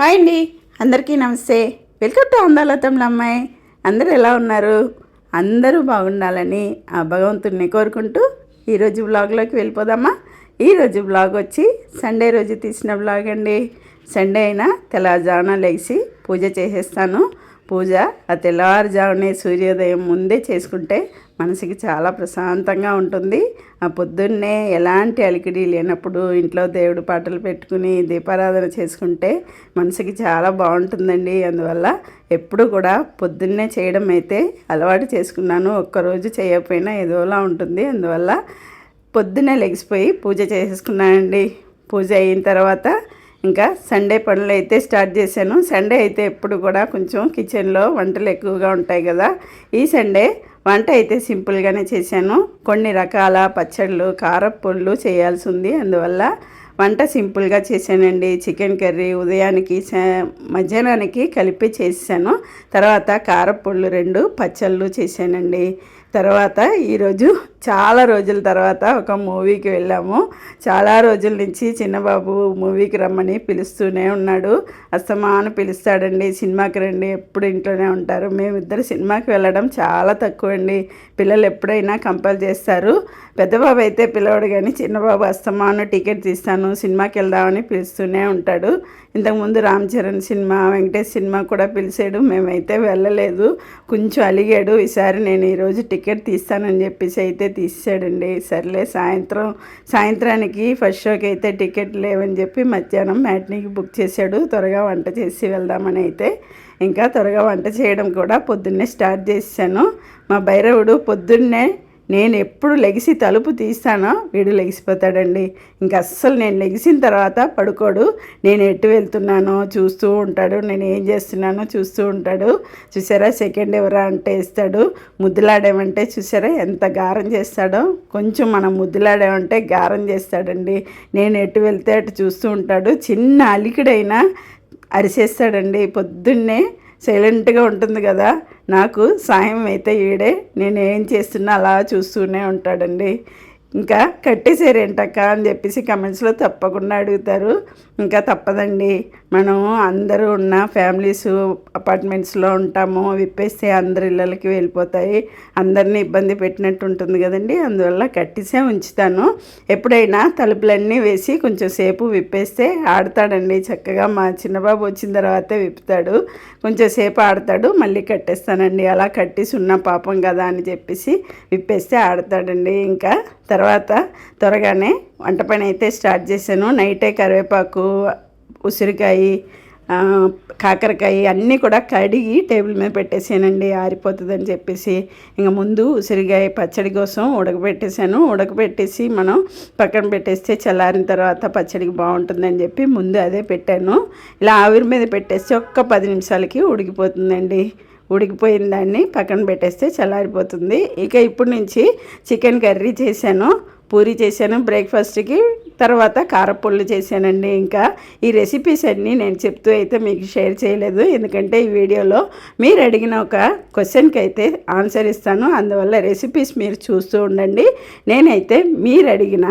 Hi అండి. అందరికీ నమస్తే. వెల్కమ్ టు అందాలతంల అమ్మాయి అందరూ ఎలా ఉన్నారు? అందరూ బాగుండాలని ఆ భగవంతుడిని కోరుకుంటూ ఈరోజు బ్లాగ్లోకి వెళ్ళిపోదామా? ఈరోజు బ్లాగ్ వచ్చి సండే రోజు తీసిన బ్లాగ్ అండి. సండే అయినా తెల్లజాన లేచి పూజ చేసేస్తాను. పూజ ఆ తెల్లవారుజామునే సూర్యోదయం ముందే చేసుకుంటే మనసుకి చాలా ప్రశాంతంగా ఉంటుంది. ఆ పొద్దున్నే ఎలాంటి అలికిడి లేనప్పుడు ఇంట్లో దేవుడు పాటలు పెట్టుకుని దీపారాధన చేసుకుంటే మనసుకి చాలా బాగుంటుందండి. అందువల్ల ఎప్పుడు కూడా పొద్దున్నే చేయడం అయితే అలవాటు చేసుకున్నాను. ఒక్కరోజు చేయకపోయినా ఏదోలా ఉంటుంది. అందువల్ల పొద్దున్నే లెగిసిపోయి పూజ చేసేసుకున్నానండి పూజ అయిన తర్వాత ఇంకా సండే పనులు అయితే స్టార్ట్ చేశాను. సండే అయితే ఎప్పుడు కూడా కొంచెం కిచెన్లో వంటలు ఎక్కువగా ఉంటాయి కదా. ఈ సండే వంట అయితే సింపుల్గానే చేశాను. కొన్ని రకాల పచ్చళ్ళు కారప్పొళ్ళు చేయాల్సి ఉంది. అందువల్ల వంట సింపుల్గా చేశానండి. చికెన్ కర్రీ ఉదయానికి సా- మధ్యాహ్నానికి కలిపి చేశాను. తర్వాత కారప్పొళ్ళు రెండు పచ్చళ్ళు చేశానండి. తర్వాత ఈరోజు చాలా రోజుల తర్వాత ఒక మూవీకి వెళ్ళాము. చాలా రోజుల నుంచి చిన్నబాబు మూవీకి రమ్మని పిలుస్తూనే ఉన్నాడు. అస్తమాను పిలుస్తాడండి సినిమాకి రండి ఎప్పుడు ఇంట్లోనే ఉంటారు. మేమిద్దరు సినిమాకి వెళ్ళడం చాలా తక్కువ అండి పిల్లలు ఎప్పుడైనా కంపల్ చేస్తారు. పెద్దబాబు అయితే పిలవడు కానీ చిన్నబాబు అస్తమాను టికెట్ తీస్తాను సినిమాకి వెళ్దామని పిలుస్తూనే ఉంటాడు. ఇంతకుముందు రామ్ చరణ్ సినిమా వెంకటేష్ సినిమా కూడా పిలిచాడు మేమైతే వెళ్ళలేదు. కొంచెం అలిగాడు. ఈసారి నేను ఈరోజు టికెట్ టికెట్ తీస్తానని చెప్పేసి అయితే తీసాడండి. సర్లే సాయంత్రం సాయంత్రానికి ఫస్ట్ షోకి అయితే టికెట్ లేవని చెప్పి మధ్యాహ్నం మ్యాట్నీకి బుక్ చేశాడు. త్వరగా వంట చేసి వెళ్దామని అయితే ఇంకా త్వరగా వంట చేయడం కూడా పొద్దున్నే స్టార్ట్ చేశాను. మా భైరవుడు పొద్దున్నే నేను ఎప్పుడు లెగిసి తలుపు తీస్తానో వీడు లెగిసిపోతాడండి. ఇంకా అస్సలు నేను లెగిసిన తర్వాత పడుకోడు. నేను ఎటు వెళ్తున్నానో చూస్తూ ఉంటాడు. నేను ఏం చేస్తున్నానో చూస్తూ ఉంటాడు. చూసారా? సెకండ్ ఎవరా అంటే ఇస్తాడు. ముద్దులాడేమంటే చూసారా? ఎంత గారం చేస్తాడో. కొంచెం మనం ముద్దులాడేమంటే గారం చేస్తాడండి. నేను ఎటు వెళ్తే అటు చూస్తూ ఉంటాడు. చిన్న అలికిడైనా అరిసేస్తాడండి. పొద్దున్నే సైలెంట్గా ఉంటుంది కదా. నాకు సాయం అయితే ఈడే. నేను ఏం చేస్తున్నా అలా చూస్తూనే ఉంటాడండి. ఇంకా కట్టేసారేంటక్క అని చెప్పేసి కమెంట్స్లో తప్పకుండా అడుగుతారు. ఇంకా తప్పదండి. మనం అందరూ ఉన్న ఫ్యామిలీస్ అపార్ట్మెంట్స్లో ఉంటాము. విప్పేస్తే అందరి ఇళ్ళకి వెళ్ళిపోతాయి. అందరినీ ఇబ్బంది పెట్టినట్టు ఉంటుంది కదండి. అందువల్ల కట్టేసే ఉంచుతాను. ఎప్పుడైనా తలుపులన్నీ వేసి కొంచెం సేపు విప్పేస్తే ఆడతాడండి. చక్కగా మా చిన్నబాబు వచ్చిన తర్వాతే విప్పుతాడు. కొంచెం సేపు ఆడతాడు మళ్ళీ కట్టేస్తానండి. అలా కట్టేసి ఉన్న పాపం కదా అని చెప్పేసి విప్పేస్తే ఆడతాడండి. ఇంకా తర్వాత తర్వాత త్వరగానే వంట పని అయితే స్టార్ట్ చేశాను. నైటే కరివేపాకు ఉసిరికాయ కాకరకాయ అన్నీ కూడా కడిగి టేబుల్ మీద పెట్టేసానండి. ఆరిపోతుందని చెప్పేసి ఇంకా ముందు ఉసిరికాయ పచ్చడి కోసం ఉడకబెట్టేసాను ఉడకబెట్టేసి మనం పక్కన పెట్టేస్తే చల్లారిన తర్వాత పచ్చడికి బాగుంటుందని చెప్పి ముందు అదే పెట్టాను. ఇలా ఆవిరి మీద పెట్టేస్తే ఒక్క పది నిమిషాలకి ఉడికిపోతుందండి. ఉడికిపోయిన దాన్ని పక్కన పెట్టేస్తే చల్లారిపోతుంది. ఇక ఇప్పుడు నుంచి చికెన్ కర్రీ చేశాను పూరి చేశాను బ్రేక్ఫాస్ట్కి తర్వాత కారపొళ్ళు చేశానండి. ఇంకా ఈ రెసిపీస్ అన్నీ నేను చెప్తూ అయితే మీకు షేర్ చేయలేదు. ఎందుకంటే ఈ వీడియోలో మీరు అడిగిన ఒక క్వశ్చన్కి అయితే ఆన్సర్ ఇస్తాను. అందువల్ల రెసిపీస్ మీరు చూస్తూ ఉండండి. నేనైతే మీరు అడిగిన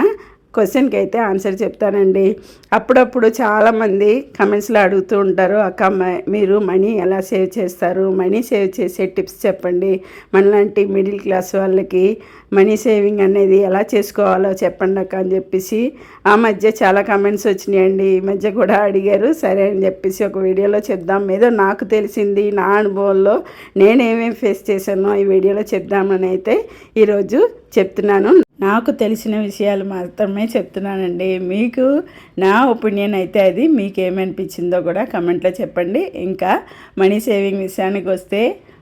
క్వశ్చన్కి అయితే ఆన్సర్ చెప్తానండి. అప్పుడప్పుడు చాలామంది కమెంట్స్లో అడుగుతూ ఉంటారు అక్క మ- మీరు మనీ ఎలా సేవ్ చేస్తారు? మనీ సేవ్ చేసే టిప్స్ చెప్పండి. మనలాంటి మిడిల్ క్లాస్ వాళ్ళకి మనీ సేవింగ్ అనేది ఎలా చేసుకోవాలో చెప్పండి అక్క అని చెప్పేసి ఆ మధ్య చాలా కమెంట్స్ వచ్చినాయండి. ఈ మధ్య కూడా అడిగారు సరే అని చెప్పేసి ఒక వీడియోలో చెప్దాం. ఏదో నాకు తెలిసింది నా అనుభవంలో నేనేమేమి ఫేస్ చేశానో ఈ వీడియోలో చెప్దామని అయితే ఈరోజు చెప్తున్నాను. నాకు తెలిసిన విషయాలు మాత్రమే చెప్తున్నానండి. మీకు నా ఒపీనియన్ అయితే అది మీకు ఏమనిపించిందో కూడా కమెంట్లో చెప్పండి. ఇంకా మనీ సేవింగ్ విషయానికి వస్తే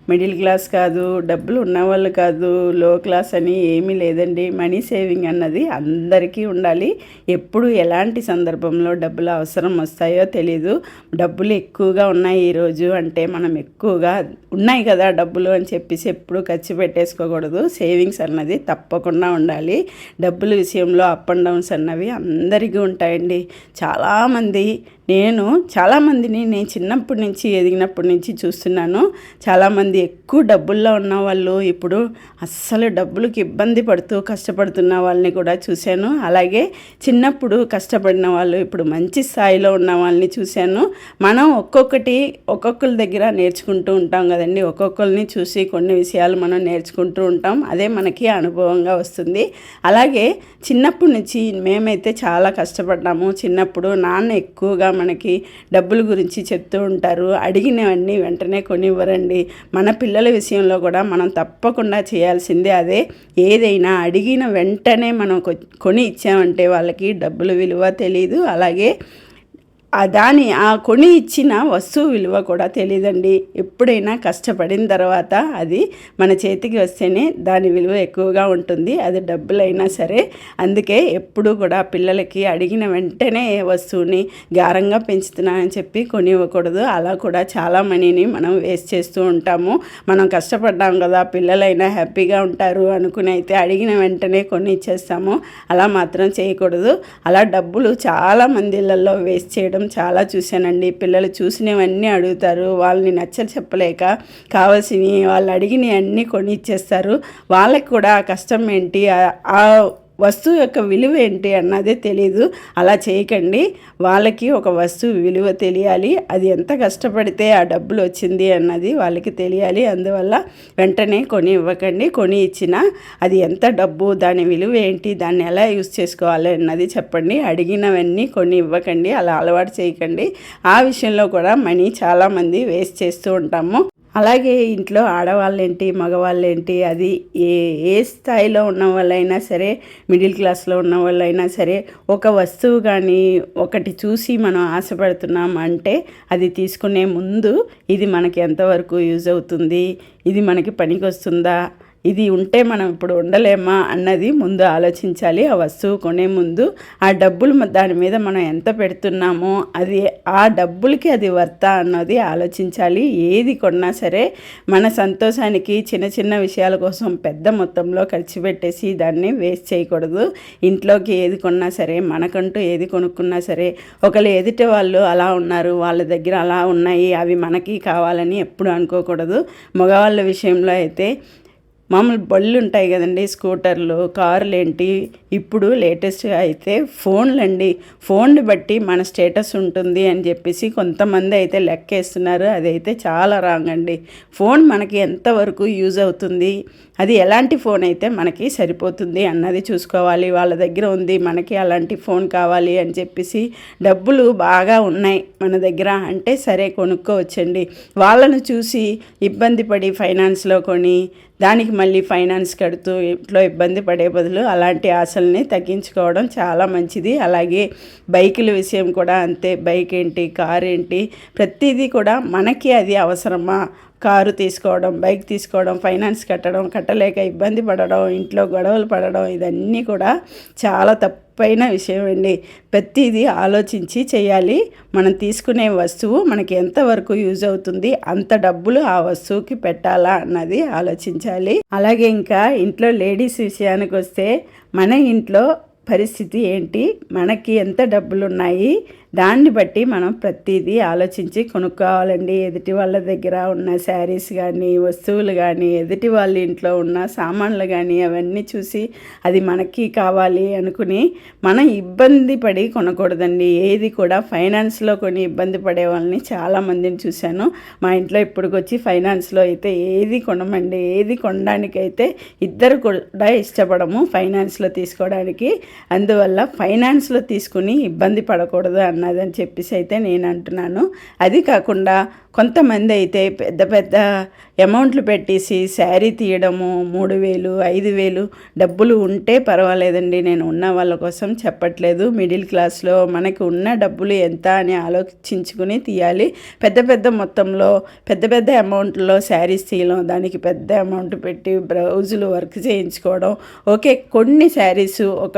మిడిల్ క్లాస్ కాదు డబ్బులు ఉన్నవాళ్ళు కాదు లో క్లాస్ అని ఏమీ లేదండి. మనీ సేవింగ్ అన్నది అందరికీ ఉండాలి. ఎప్పుడు ఎలాంటి సందర్భంలో డబ్బులు అవసరం వస్తాయో తెలీదు. డబ్బులు ఎక్కువగా ఉన్నాయి ఈరోజు అంటే మనం ఎక్కువగా ఉన్నాయి కదా డబ్బులు అని చెప్పేసి ఎప్పుడు ఖర్చు పెట్టేసుకోకూడదు. సేవింగ్స్ అన్నది తప్పకుండా ఉండాలి. డబ్బుల విషయంలో అప్ అండ్ డౌన్స్ అన్నవి అందరికీ ఉంటాయండి. చాలామంది నేను చాలామందిని నేను చిన్నప్పటి నుంచి ఎదిగినప్పటి నుంచి చూస్తున్నాను. చాలామంది ఎక్కువ డబ్బుల్లో ఉన్న వాళ్ళు ఇప్పుడు అస్సలు డబ్బులకు ఇబ్బంది పడుతూ కష్టపడుతున్న వాళ్ళని కూడా చూశాను. అలాగే చిన్నప్పుడు కష్టపడిన వాళ్ళు ఇప్పుడు మంచి స్థాయిలో ఉన్న వాళ్ళని చూశాను. మనం ఒక్కొక్కటి ఒక్కొక్కరి దగ్గర నేర్చుకుంటూ ఉంటాం కదండి. ఒక్కొక్కరిని చూసి కొన్ని విషయాలు మనం నేర్చుకుంటూ ఉంటాం. అదే మనకి అనుభవంగా వస్తుంది. అలాగే చిన్నప్పటి నుంచి మేమైతే చాలా కష్టపడ్డాము. చిన్నప్పుడు నాన్న ఎక్కువగా మనకి డబ్బుల గురించి చెప్తూ ఉంటారు. అడిగినవన్నీ వెంటనే కొనివ్వరండి. మన పిల్లల విషయంలో కూడా మనం తప్పకుండా చేయాల్సిందే అదే. ఏదైనా అడిగిన వెంటనే మనం కొని ఇచ్చామంటే వాళ్ళకి డబ్బుల విలువ తెలియదు అలాగే దాని ఆ కొని ఇచ్చిన వస్తువు విలువ కూడా తెలియదండి ఎప్పుడైనా కష్టపడిన తర్వాత అది మన చేతికి వస్తేనే దాని విలువ ఎక్కువగా ఉంటుంది. అది డబ్బులైనా సరే. అందుకే ఎప్పుడు కూడా పిల్లలకి అడిగిన వెంటనే వస్తువుని గారంగా పెంచుతున్నానని చెప్పి కొనివ్వకూడదు. అలా కూడా చాలా మనీని మనం వేస్ట్ చేస్తూ ఉంటాము. మనం కష్టపడ్డాం కదా పిల్లలైనా హ్యాపీగా ఉంటారు అనుకుని అయితే అడిగిన వెంటనే కొని ఇచ్చేస్తాము. అలా మాత్రం చేయకూడదు. అలా డబ్బులు చాలా మంది ఇళ్ళల్లో వేస్ట్ చేయడం చేయడం చాలా చూశానండి. పిల్లలు చూసినవన్నీ అడుగుతారు. వాళ్ళని నచ్చలు చెప్పలేక కావాల్సినవి వాళ్ళు అడిగినవి అన్నీ కొని ఇచ్చేస్తారు వాళ్ళకి కూడా ఆ కష్టం ఏంటి? ఆ వస్తువు యొక్క విలువ ఏంటి అన్నదే తెలియదు అలా చేయకండి. వాళ్ళకి ఒక వస్తువు విలువ తెలియాలి. అది ఎంత కష్టపడితే ఆ డబ్బులు వచ్చింది అన్నది వాళ్ళకి తెలియాలి. అందువల్ల వెంటనే కొని ఇవ్వకండి. కొని ఇచ్చినా అది ఎంత డబ్బు దాని విలువ ఏంటి దాన్ని ఎలా యూస్ చేసుకోవాలి అన్నది చెప్పండి. అడిగినవన్నీ కొని ఇవ్వకండి. అలా అలవాటు చేయకండి. ఆ విషయంలో కూడా మనీ చాలామంది వేస్ట్ చేస్తూ ఉంటాము. అలాగే ఇంట్లో ఆడవాళ్ళేంటి మగవాళ్ళేంటి అది ఏ ఏ స్థాయిలో ఉన్న వాళ్ళైనా సరే మిడిల్ క్లాస్లో ఉన్న వాళ్ళైనా సరే ఒక వస్తువు కానీ ఒకటి చూసి మనం ఆశపడుతున్నాం అంటే అది తీసుకునే ముందు ఇది మనకి ఎంతవరకు యూజ్ అవుతుంది ఇది మనకి పనికి వస్తుందా ఇది ఉంటే మనం ఇప్పుడు ఉండలేమా అన్నది ముందు ఆలోచించాలి. ఆ వస్తువు కొనే ముందు ఆ డబ్బులు దాని మీద మనం ఎంత పెడుతున్నామో అది ఆ డబ్బులకి అది వర్త అన్నది ఆలోచించాలి. ఏది కొన్నా సరే మన సంతోషానికి చిన్న చిన్న విషయాల కోసం పెద్ద మొత్తంలో ఖర్చు పెట్టేసి దాన్ని వేస్ట్ చేయకూడదు. ఇంట్లోకి ఏది కొన్నా సరే మనకంటూ ఏది కొనుక్కున్నా సరే ఒకళ్ళు ఎదుటి వాళ్ళు అలా ఉన్నారు వాళ్ళ దగ్గర అలా ఉన్నాయి అవి మనకి కావాలని ఎప్పుడు అనుకోకూడదు. మగవాళ్ళ విషయంలో అయితే మామూలు బళ్ళు ఉంటాయి కదండి స్కూటర్లు కార్లు ఏంటి ఇప్పుడు లేటెస్ట్గా అయితే ఫోన్లండి. ఫోన్ని బట్టి మన స్టేటస్ ఉంటుంది అని చెప్పేసి కొంతమంది అయితే లెక్కేస్తున్నారు. అదైతే చాలా రాంగ్ అండి. ఫోన్ మనకి ఎంతవరకు యూజ్ అవుతుంది అది ఎలాంటి ఫోన్ అయితే మనకి సరిపోతుంది అన్నది చూసుకోవాలి. వాళ్ళ దగ్గర ఉంది మనకి అలాంటి ఫోన్ కావాలి అని చెప్పేసి డబ్బులు బాగా ఉన్నాయి మన దగ్గర అంటే సరే కొనుక్కోవచ్చండి. వాళ్ళను చూసి ఇబ్బంది పడి ఫైనాన్స్లో కొని దానికి మళ్ళీ ఫైనాన్స్ కడుతూ ఇంట్లో ఇబ్బంది పడే బదులు అలాంటి ఆశల్ని తగ్గించుకోవడం చాలా మంచిది. అలాగే బైకుల విషయం కూడా అంతే. బైక్ ఏంటి కార్ ఏంటి ప్రతిదీ కూడా మనకి అది అవసరమా? కారు తీసుకోవడం బైక్ తీసుకోవడం ఫైనాన్స్ కట్టడం కట్టలేక ఇబ్బంది పడడం ఇంట్లో గొడవలు పడడం ఇదన్నీ కూడా చాలా తప్పైన విషయం అండి. ప్రతిదీ ఆలోచించి చేయాలి. మనం తీసుకునే వస్తువు మనకి ఎంతవరకు యూజ్ అవుతుంది అంత డబ్బులు ఆ వస్తువుకి పెట్టాలా అన్నది ఆలోచించాలి. అలాగే ఇంకా ఇంట్లో లేడీస్ విషయానికి వస్తే మన ఇంట్లో పరిస్థితి ఏంటి? మనకి ఎంత డబ్బులు ఉన్నాయి దాన్ని బట్టి మనం ప్రతిదీ ఆలోచించి కొనుక్కోవాలండి. ఎదుటి వాళ్ళ దగ్గర ఉన్న శారీస్ కానీ వస్తువులు కానీ ఎదుటి వాళ్ళ ఇంట్లో ఉన్న సామాన్లు కానీ అవన్నీ చూసి అది మనకి కావాలి అనుకుని మనం ఇబ్బంది పడి కొనకూడదండి. ఏది కూడా ఫైనాన్స్లో కొని ఇబ్బంది పడే వాళ్ళని చాలామందిని చూశాను. మా ఇంట్లో ఇప్పటికొచ్చి ఫైనాన్స్లో అయితే ఏది కొనమండి. ఏది కొనడానికైతే ఇద్దరు కూడా ఇష్టపడము ఫైనాన్స్లో తీసుకోవడానికి. అందువల్ల ఫైనాన్స్లో తీసుకుని ఇబ్బంది పడకూడదు అన్న ఉన్నదని చెప్పేసి అయితే నేను అంటున్నాను. అది కాకుండా కొంతమంది అయితే పెద్ద పెద్ద అమౌంట్లు పెట్టేసి శారీ తీయడము మూడు వేలు ఐదు వేలు డబ్బులు ఉంటే పర్వాలేదండి. నేను ఉన్న వాళ్ళ కోసం చెప్పట్లేదు. మిడిల్ క్లాస్లో మనకి ఉన్న డబ్బులు ఎంత అని ఆలోచించుకుని తీయాలి. పెద్ద పెద్ద మొత్తంలో పెద్ద పెద్ద అమౌంట్లో శారీస్ తీయడం దానికి పెద్ద అమౌంట్ పెట్టి బ్లౌజులు వర్క్ చేయించుకోవడం. ఓకే కొన్ని శారీస్ ఒక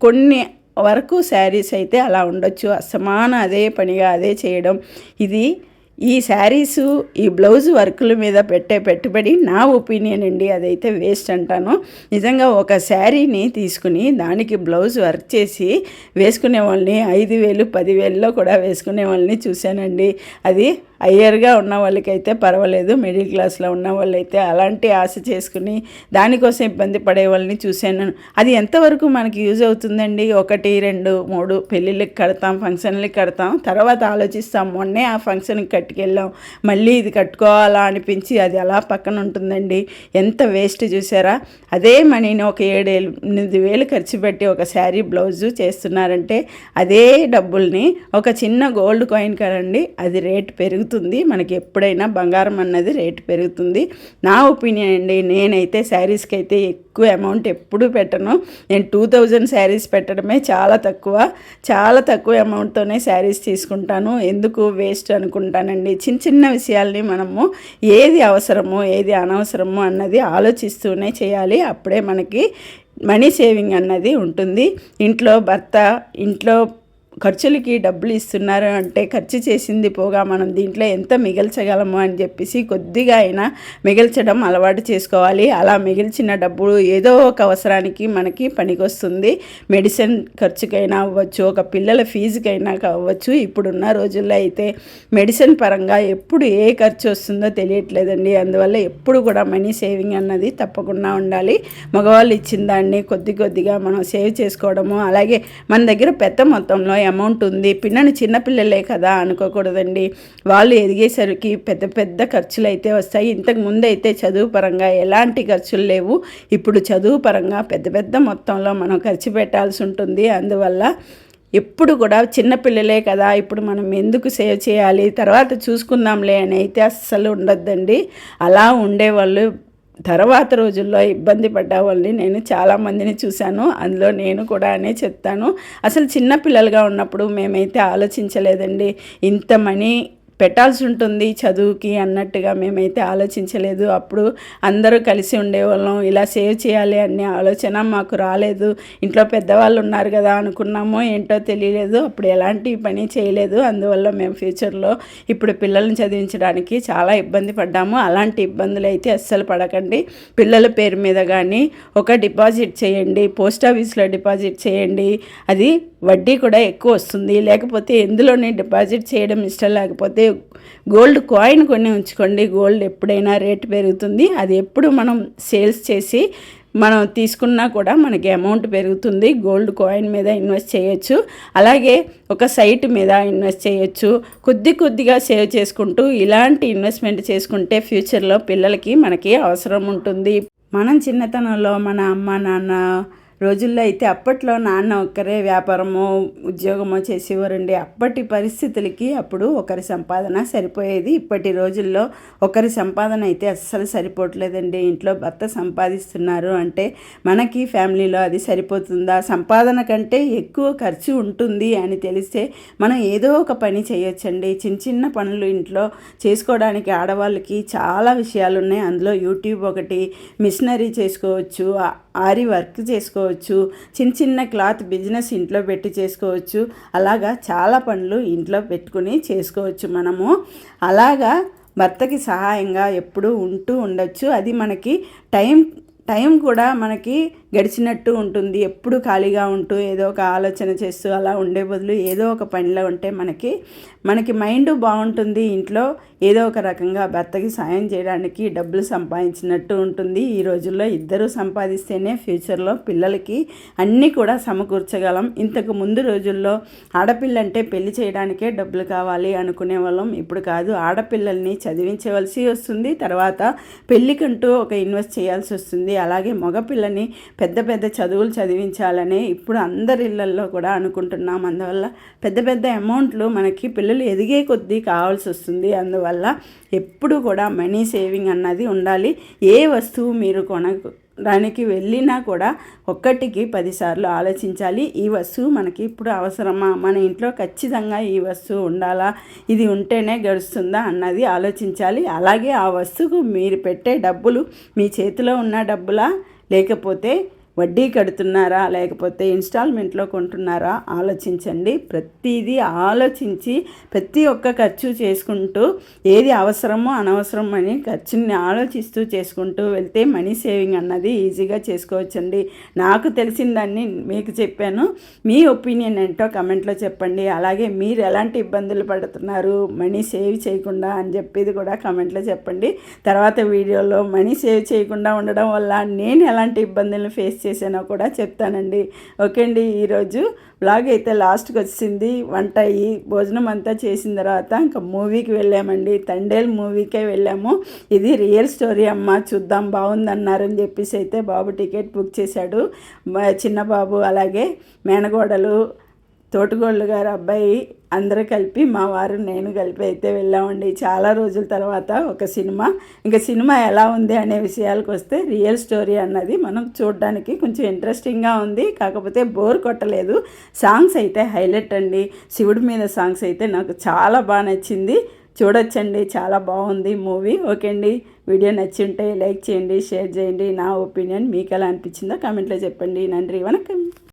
కొన్ని వరకు శారీస్ అయితే అలా ఉండొచ్చు. అసమాన అదే పనిగా అదే చేయడం. ఇది ఈ శారీసు ఈ బ్లౌజ్ వర్కుల మీద పెట్టే పెట్టుబడి నా ఒపీనియన్ అండి. అదైతే వేస్ట్ అంటాను. నిజంగా ఒక శారీని తీసుకుని దానికి బ్లౌజ్ వర్క్ చేసి వేసుకునే వాళ్ళని ఐదు వేలు పదివేలలో కూడా వేసుకునే వాళ్ళని చూశానండి. అది అయ్యర్గా ఉన్న వాళ్ళకైతే పర్వాలేదు మిడిల్ క్లాస్లో ఉన్న వాళ్ళైతే అలాంటి ఆశ చేసుకుని దానికోసం ఇబ్బంది పడే వాళ్ళని చూశాను. అది ఎంతవరకు మనకి యూజ్ అవుతుందండి? ఒకటి రెండు మూడు పెళ్ళిళ్ళకి కడతాం ఫంక్షన్లకి కడతాం తర్వాత ఆలోచిస్తాం మొన్నే ఆ ఫంక్షన్కి కట్టుకెళ్ళాం మళ్ళీ ఇది కట్టుకోవాలా అనిపించి అది అలా పక్కన ఉంటుందండి. ఎంత వేస్ట్ చూసారా? అదే మనీని ఒక ఏడు ఎనిమిది వేలు ఖర్చు పెట్టి ఒక శారీ బ్లౌజు చేస్తున్నారంటే అదే డబ్బుల్ని ఒక చిన్న గోల్డ్ కాయిన్ కదండి అది రేట్ పెరుగుతుంది. మనకి ఎప్పుడైనా బంగారం అన్నది రేటు పెరుగుతుంది. నా ఒపీనియన్ అండి నేనైతే శారీస్కి అయితే ఎక్కువ అమౌంట్ ఎప్పుడూ పెట్టను. నేను టూ థౌజండ్ శారీస్ పెట్టడమే చాలా తక్కువ. చాలా తక్కువ అమౌంట్తోనే శారీస్ తీసుకుంటాను. ఎందుకు వేస్ట్ అనుకుంటానండి? చిన్న చిన్న విషయాల్ని మనము ఏది అవసరమో ఏది అనవసరమో అన్నది ఆలోచిస్తూనే చేయాలి. అప్పుడే మనకి మనీ సేవింగ్ అన్నది ఉంటుంది. ఇంట్లో భర్త ఇంట్లో ఖర్చులకి డబ్బులు ఇస్తున్నారు అంటే ఖర్చు చేసింది పోగా మనం దీంట్లో ఎంత మిగిల్చగలము అని చెప్పేసి కొద్దిగా అయినా మిగిల్చడం అలవాటు చేసుకోవాలి. అలా మిగిల్చిన డబ్బులు ఏదో ఒక అవసరానికి మనకి పనికొస్తుంది. మెడిసిన్ ఖర్చుకైనా అవ్వచ్చు ఒక పిల్లల ఫీజుకైనా కావచ్చు ఇప్పుడున్న రోజుల్లో అయితే మెడిసిన్ పరంగా ఎప్పుడు ఏ ఖర్చు వస్తుందో తెలియట్లేదండి. అందువల్ల ఎప్పుడు కూడా మనీ సేవింగ్ అన్నది తప్పకుండా ఉండాలి. మగవాళ్ళు ఇచ్చిన దాన్ని కొద్ది కొద్దిగా మనం సేవ్ చేసుకోవడము అలాగే మన దగ్గర పెద్ద మొత్తంలో అమౌంట్ ఉంది. పిన్నని చిన్నపిల్లలే కదా అనుకోకూడదండి. వాళ్ళు ఎదిగేసరికి పెద్ద పెద్ద ఖర్చులు అయితే వస్తాయి. ఇంతకు ముందు అయితే చదువు పరంగా ఎలాంటి ఖర్చులు లేవు. ఇప్పుడు చదువు పరంగా పెద్ద పెద్ద మొత్తంలో మనం ఖర్చు పెట్టాల్సి ఉంటుంది. అందువల్ల ఎప్పుడు కూడా చిన్నపిల్లలే కదా ఇప్పుడు మనం ఎందుకు సేవ్ చేయాలి? తర్వాత చూసుకుందాంలే అని అయితే అస్సలు ఉండొద్దండి. అలా ఉండేవాళ్ళు తర్వాత రోజుల్లో ఇబ్బంది పడ్డ వాళ్ళని నేను చాలామందిని చూశాను. అందులో నేను కూడా అనే చెప్తాను. అసలు చిన్నపిల్లలుగా ఉన్నప్పుడు మేమైతే ఆలోచించలేదండి. ఇంత మనీ పెట్టాల్సి ఉంటుంది చదువుకి అన్నట్టుగా మేమైతే ఆలోచించలేదు. అప్పుడు అందరూ కలిసి ఉండేవాళ్ళం. ఇలా సేవ్ చేయాలి అనే ఆలోచన మాకు రాలేదు. ఇంట్లో పెద్దవాళ్ళు ఉన్నారు కదా అనుకున్నామో ఏంటో తెలియలేదు. అప్పుడు ఎలాంటి పని చేయలేదు. అందువల్ల మేము ఫ్యూచర్లో ఇప్పుడు పిల్లల్ని చదివించడానికి చాలా ఇబ్బంది పడ్డాము. అలాంటి ఇబ్బందులు అయితే అస్సలు పడకండి. పిల్లల పేరు మీద కానీ ఒక డిపాజిట్ చేయండి. పోస్ట్ ఆఫీస్లో డిపాజిట్ చేయండి. అది వడ్డీ కూడా ఎక్కువ వస్తుంది. లేకపోతే ఎందులోనే డిపాజిట్ చేయడం ఇష్టం లేకపోతే గోల్డ్ కాయిన్ కొన్ని ఉంచుకోండి. గోల్డ్ ఎప్పుడైనా రేటు పెరుగుతుంది. అది ఎప్పుడు మనం సేల్స్ చేసి మనం తీసుకున్నా కూడా మనకి అమౌంట్ పెరుగుతుంది. గోల్డ్ కాయిన్ మీద ఇన్వెస్ట్ చేయొచ్చు. అలాగే ఒక సైట్ మీద ఇన్వెస్ట్ చేయొచ్చు. కొద్ది కొద్దిగా సేవ్ చేసుకుంటూ ఇలాంటి ఇన్వెస్ట్మెంట్ చేసుకుంటే ఫ్యూచర్లో పిల్లలకి మనకి అవసరం ఉంటుంది. మనం చిన్నతనంలో మన అమ్మ నాన్న రోజుల్లో అయితే అప్పట్లో నాన్న ఒక్కరే వ్యాపారమో ఉద్యోగమో చేసేవారండి. అప్పటి పరిస్థితులకి అప్పుడు ఒకరి సంపాదన సరిపోయేది. ఇప్పటి రోజుల్లో ఒకరి సంపాదన అయితే అస్సలు సరిపోవట్లేదండి. ఇంట్లో భర్త సంపాదిస్తున్నారు అంటే మనకి ఫ్యామిలీలో అది సరిపోతుందా? సంపాదన కంటే ఎక్కువ ఖర్చు ఉంటుంది అని తెలిస్తే మనం ఏదో ఒక పని చేయొచ్చండి. చిన్న చిన్న పనులు ఇంట్లో చేసుకోవడానికి ఆడవాళ్ళకి చాలా విషయాలు ఉన్నాయి అందులో యూట్యూబ్ ఒకటి మిషనరీ చేసుకోవచ్చు ఆరి వర్క్ చేసుకోవచ్చు చిన్న చిన్న క్లాత్ బిజినెస్ ఇంట్లో పెట్టి చేసుకోవచ్చు అలాగా చాలా పనులు ఇంట్లో పెట్టుకుని చేసుకోవచ్చు మనము. అలాగా భర్తకి సహాయంగా ఎప్పుడూ ఉంటూ ఉండొచ్చు. అది మనకి టైం టైం కూడా మనకి గడిచినట్టు ఉంటుంది. ఎప్పుడు ఖాళీగా ఉంటూ ఏదో ఒక ఆలోచన చేస్తూ అలా ఉండే బదులు ఏదో ఒక పనిలో ఉంటే మనకి మనకి మైండ్ బాగుంటుంది. ఇంట్లో ఏదో ఒక రకంగా భర్తకి సాయం చేయడానికి డబ్బులు సంపాదించినట్టు ఉంటుంది. ఈ రోజుల్లో ఇద్దరు సంపాదిస్తేనే ఫ్యూచర్లో పిల్లలకి అన్నీ కూడా సమకూర్చగలం. ఇంతకు ముందు రోజుల్లో ఆడపిల్ల అంటే పెళ్ళి చేయడానికే డబ్బులు కావాలి అనుకునే వాళ్ళం ఇప్పుడు కాదు. ఆడపిల్లల్ని చదివించవలసి వస్తుంది. తర్వాత పెళ్ళికంటూ ఒక ఇన్వెస్ట్ చేయాల్సి వస్తుంది. అలాగే మగపిల్లని పెద్ద పెద్ద చదువులు చదివించాలని ఇప్పుడు అందరి ఇళ్ళల్లో కూడా అనుకుంటున్నాం. అందువల్ల పెద్ద పెద్ద అమౌంట్లు మనకి పిల్లలు ఎదిగే కొద్దీ కావాల్సి వస్తుంది. అందువల్ల ఎప్పుడు కూడా మనీ సేవింగ్ అన్నది ఉండాలి. ఏ వస్తువు మీరు కొన దానికి వెళ్ళినా కూడా ఒక్కటికి పదిసార్లు ఆలోచించాలి. ఈ వస్తువు మనకి ఇప్పుడు అవసరమా? మన ఇంట్లో ఖచ్చితంగా ఈ వస్తువు ఉండాలా? ఇది ఉంటేనే గడుస్తుందా అన్నది ఆలోచించాలి. అలాగే ఆ వస్తువుకు మీరు పెట్టే డబ్బులు మీ చేతిలో ఉన్న డబ్బులా లేకపోతే వడ్డీ కడుతున్నారా లేకపోతే ఇన్స్టాల్మెంట్లో కొంటున్నారా ఆలోచించండి. ప్రతిదీ ఆలోచించి ప్రతి ఒక్క ఖర్చు చేసుకుంటూ ఏది అవసరమో అనవసరం అని ఖర్చుని ఆలోచిస్తూ చేసుకుంటూ వెళ్తే మనీ సేవింగ్ అన్నది ఈజీగా చేసుకోవచ్చండి. నాకు తెలిసిందాన్ని మీకు చెప్పాను. మీ ఒపీనియన్ ఏంటో కమెంట్లో చెప్పండి. అలాగే మీరు ఎలాంటి ఇబ్బందులు పడుతున్నారు మనీ సేవ్ చేయకుండా అని చెప్పేది కూడా కమెంట్లో చెప్పండి. తర్వాత వీడియోలో మనీ సేవ్ చేయకుండా ఉండడం వల్ల నేను ఎలాంటి ఇబ్బందులను ఫేస్ చేశానో కూడా చెప్తానండి. ఓకే అండి ఈరోజు బ్లాగ్ అయితే లాస్ట్కి వచ్చింది. వంట అయ్యి భోజనం అంతా చేసిన తర్వాత ఇంకా మూవీకి వెళ్ళామండి. తండేల్ మూవీకే వెళ్ళాము. ఇది రియల్ స్టోరీ అమ్మ చూద్దాం బాగుందన్నారని చెప్పేసి అయితే బాబు టికెట్ బుక్ చేశాడు. చిన్న బాబు అలాగే మేనగోడలు తోటగోళ్ళు గారు అబ్బాయి అందరూ కలిపి మా వారు నేను కలిపి అయితే వెళ్ళామండి. చాలా రోజుల తర్వాత ఒక సినిమా. ఇంకా సినిమా ఎలా ఉంది అనే విషయాలకు వస్తే రియల్ స్టోరీ అన్నది మనం చూడడానికి కొంచెం ఇంట్రెస్టింగ్గా ఉంది. కాకపోతే బోర్ కొట్టలేదు. సాంగ్స్ అయితే హైలైట్ అండి. శివుడి మీద సాంగ్స్ అయితే నాకు చాలా బాగా నచ్చింది. చూడొచ్చండి. చాలా బాగుంది మూవీ. ఓకే అండి. వీడియో నచ్చి ఉంటే లైక్ చేయండి షేర్ చేయండి. నా ఒపీనియన్ మీకు ఎలా అనిపించిందో కామెంట్లో చెప్పండి. నండ్రి వనకం.